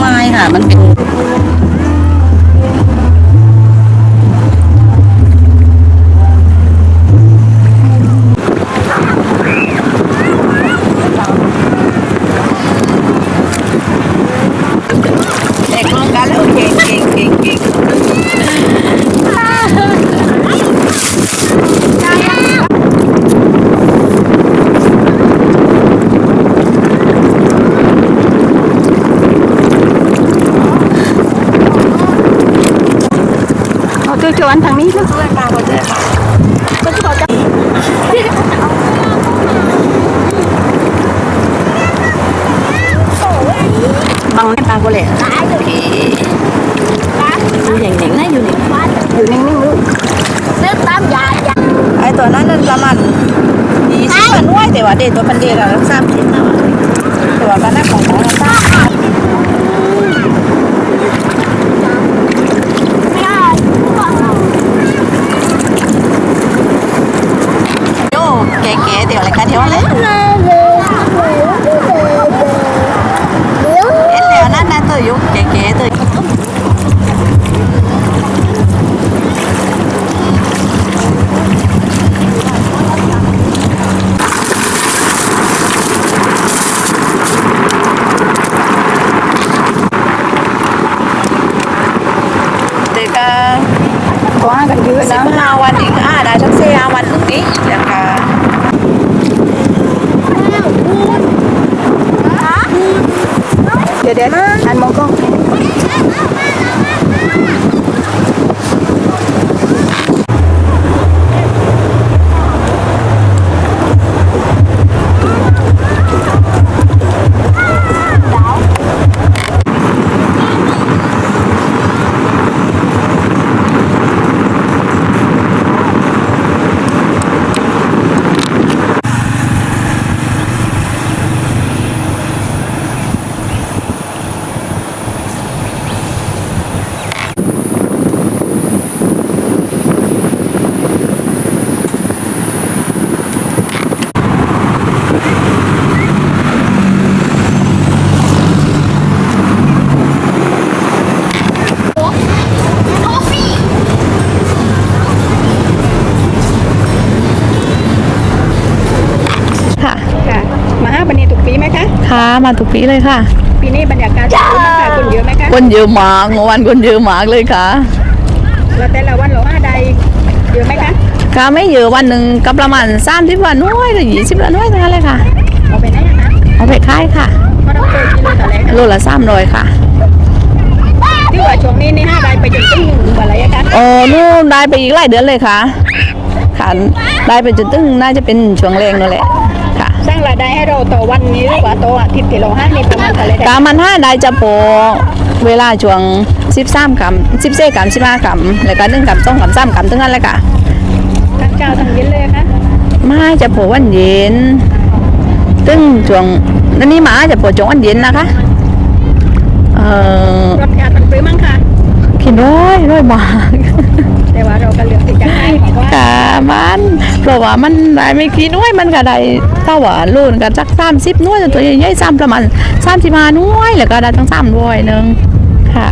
ไม้ค่ะ มันเป็น วันทางนี้ลูกเพื่อนมาคนเดียวค่ะก็จะบอกจะบังในปลาโกเล่อยู่อย่างหนึ่งนะอยู่หนึ่งอยู่นิ่งๆลูก nước tám dài dài ไอตัวนั้นนั่นประมาณยี่สิบกว่าหน่วยแต่ว่าเด็กตัวพันเดียวเราสามสิบนะตัวกันนักของของเราสาม โย่แก่ๆเดี๋ยวอะไรกันเดี๋ยวอะไรเอ็นแล้วนั่นนะตัวยุแก่ๆตัวเด็กก็ ก็ ห้ากันเยอะสินะบห้าวันอีกอ่าได้ทั้งสี่ห้าวันหนึ่งนี้เดี๋ยวค่ะเดี๋ยวเดี๋ยวอันมองกล้อง ค่ะ ค่ะ มาห้า ปันนี้ทุกปีไหมคะค่ะมาทุกปีเลยค่ะ ปีนี้บรรยากาศดีมากค่ะคนเยอะไหมคะคนเยอะมากเมื่อวันคนเยอะมากเลยค่ะแล้วแต่ละวันเราห้าใดเยอะไหมคะก็ไม่เยอะวันหนึ่งก็ประมาณสามสิบวันน้อยหรือยี่สิบวันน้อยเท่านั้นเลยค่ะ เอาไปไหนอะคะเอาไปขายค่ะก็ต้องเจอกิโลต่อแรกโลละสามร้อยค่ะที่ว่าช่วงนี้นี่ห้าใดไปจนถึงอะไรอะคะโอ้นู่นได้ไปอีกหลายเดือนเลยค่ะค่ะได้ไปจนถึงน่าจะเป็นช่วงแรงนั่นแหละค่ะ สร้างรายได้ให้เราต่อวันนี้หรือว่าต่ออาทิตย์ที่เราห้านี่ประมาณเท่าไหร่กามันห้าได้จะโปรเวลาช่วงสิบสามกรัมสิบเซกรัมสิบห้ากรัมแล้วก็หนึ่งกรัมต้องกรัมสามกรัมถึงนั้นเลยค่ะทั้งเช้าทั้งเย็นเลยอะคะไม่จะโผล่วันเย็นซึ่งช่วงนั่นนี่หมาจะโผล่ช่วงวันเย็นนะคะเอ่อรสชาติมันปรือมั้งค่ะกินร้อยร้อยบาท แต่ว่าเราก็เลือกที่จะให้เพราะว่า ค่ะมันเพราะว่ามันได้ไม่กี่หน้วยมันก็ได้ถ้าว่ารุ่นกันสักสามสิบหน้วยแต่ตัวใหญ่ๆสามประมาณสามสิบห้าหน้วยแล้วก็ได้ตั้งสามร้อยหนึ่งค่ะ